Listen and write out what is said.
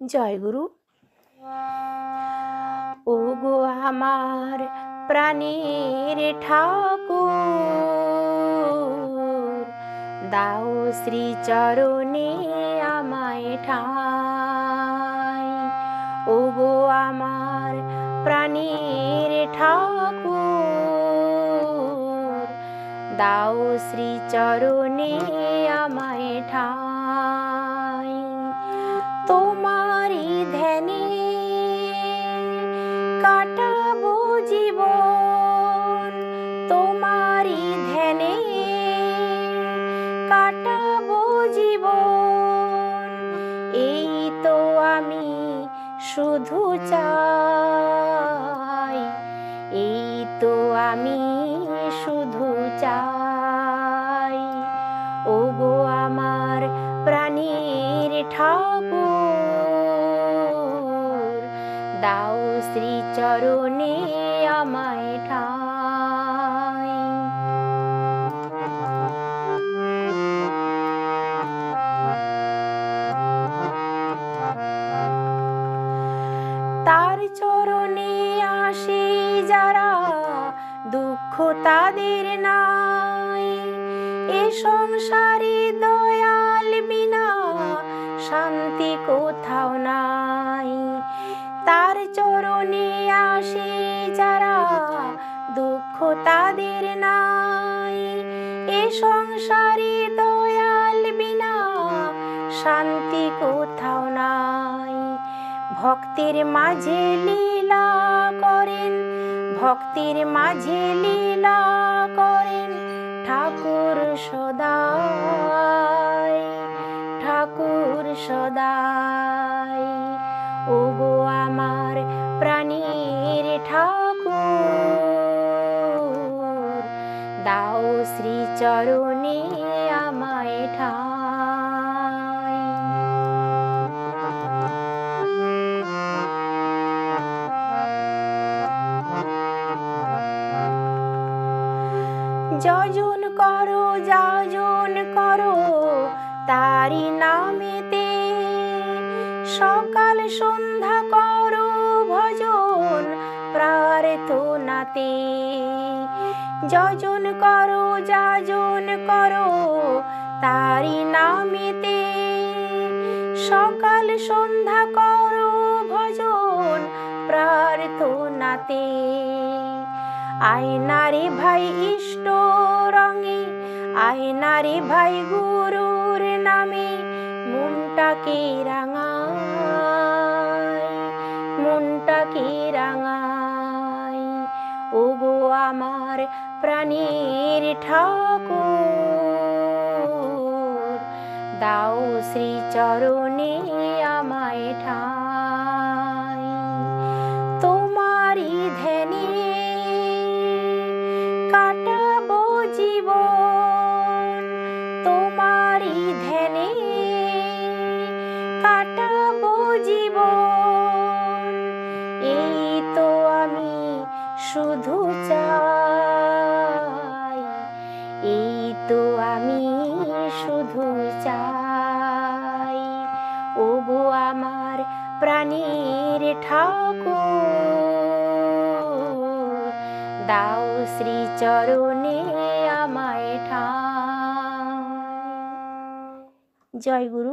জয় গুরু। ও গো আমার প্রাণের ঠাকুর, দাও শ্রী চরণে আমায় ঠাই। ও গো আমার প্রাণের ঠাকুর, দাও শ্রী চরণে আমায় ঠাই। তোমারই এই তো আমি শুধু চাই। এই তো আমি শুধু চাই। ও গো আমার প্রাণীর ঠাকুর, দাও শ্রী চরণে আমায় ঠাই দুঃখ তাদের নাই এ সংসারে দয়াল বিনা শান্তি কোথাও নাই। তার চরণে আসে যারা দুঃখ তাদের নাই এ সংসারে দয়াল বিনা শান্তি কোথাও নাই। ভক্তের মাঝে লীলা করেন, ভক্তির মাঝে লীলা করেন। ঠাকুর সদাই ঠাকুর সদাই। ও গো আমার প্রাণীর ঠাকুর, দাও শ্রী চরণে আমায় ঠাই যজন করো, যাজন করো, তারি নামেতে। সকাল সন্ধ্যা করো ভজন প্রার্থনাতে। যজন করো, যাজন করো, তারি নামেতে। সকাল সন্ধ্যা করো ভজন প্রার্থনাতে। আয়নারে ভাই ইষ্ট আয়নারে ভাই গুরুর নামে মনটাকে রাঙাই মনটাকে রাঙাই ও গো আমার প্রাণীর ঠাকুর, দাও শ্রী চরণে আমায় ঠাই। তোমারই ধ্যানে কাটাবো জীবন শুধু চাই, এই তো আমি শুধু চাই। ও গো আমার প্রাণীর ঠাকুর, দাও শ্রী চরণে আমায় ঠাই। জয় গুরু।